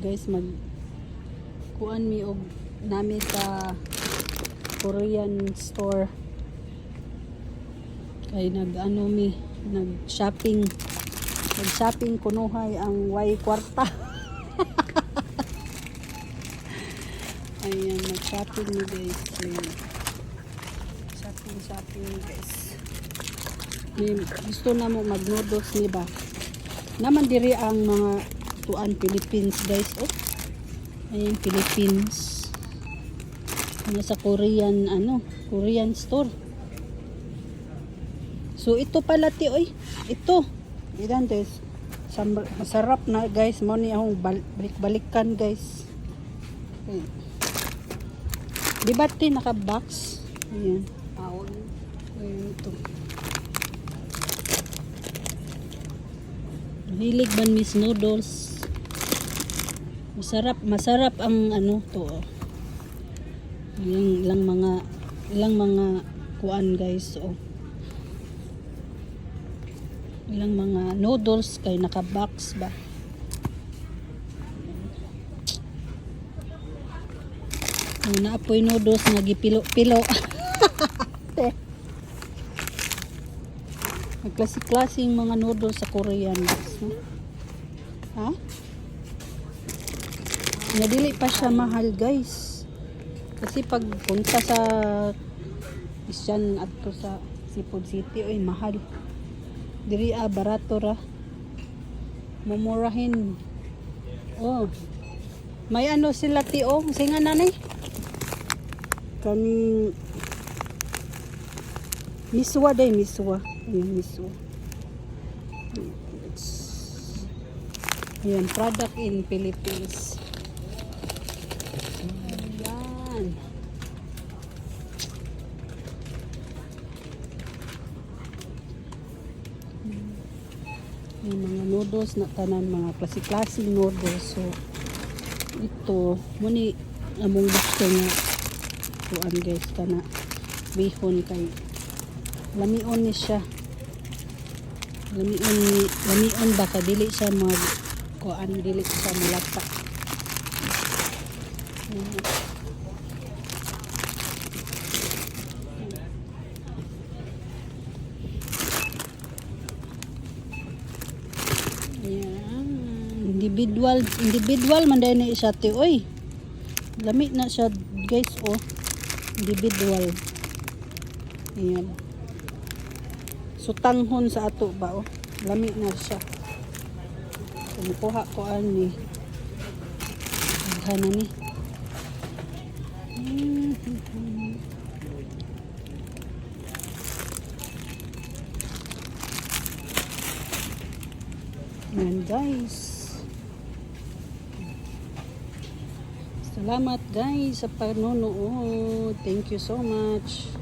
guys mag kuan mi og nami sa Korean store. Kay nag ano mi nag shopping nag shopping kunuhay ang way kwarta. Ayan nag shopping mi guys. Ayan. shopping shopping guys. May gusto na mo mag noodles ni ba? Naman diri ang mga tuan Philippines guys oh. Ayan Philippines. Ano sa Korean ano Korean store. So ito pala ti oy. Ito. Ilan guys masarap na guys. Mo ni akong bal- balik-balikan guys. Ayan. di ba ti naka box ayan ayan ito Hilig ban miss noodles. Masarap, masarap ang ano to. oh. Yung ilang mga ilang mga kuan guys oh. Ilang mga noodles kay naka-box ba. Oh, naapoy noodles nga gipilo-pilo. May klase-klaseng mga noodles sa Korean. Ha? Nadili pa siya mahal guys. Kasi pag punta sa isyan at to sa Seafood City, oy mahal. Diri ah, barato ra. Mumurahin. Oh. May ano sila ti oh, singa nanay. Kaning Miswa day, miswa. Ayan, miswa. It's, ayan, product in Philippines. Ayan. Yung mga noodles na tanan, mga klase-klaseng noodles. So, ito, muni among gusto nga kuan guys kana bihon kay lamion ni siya. Lamion ni lamion ba ka? Dili siya mag kuan dili siya malata. Ayan. Individual individual man dahil na siya ti oy. Lami na siya guys oh. Individual. Ayan So tanghon sa ato ba oh. Lami na siya. Kumukuha ko ani. Aghan na ni. Yan guys. Salamat guys sa panonood. Thank you so much.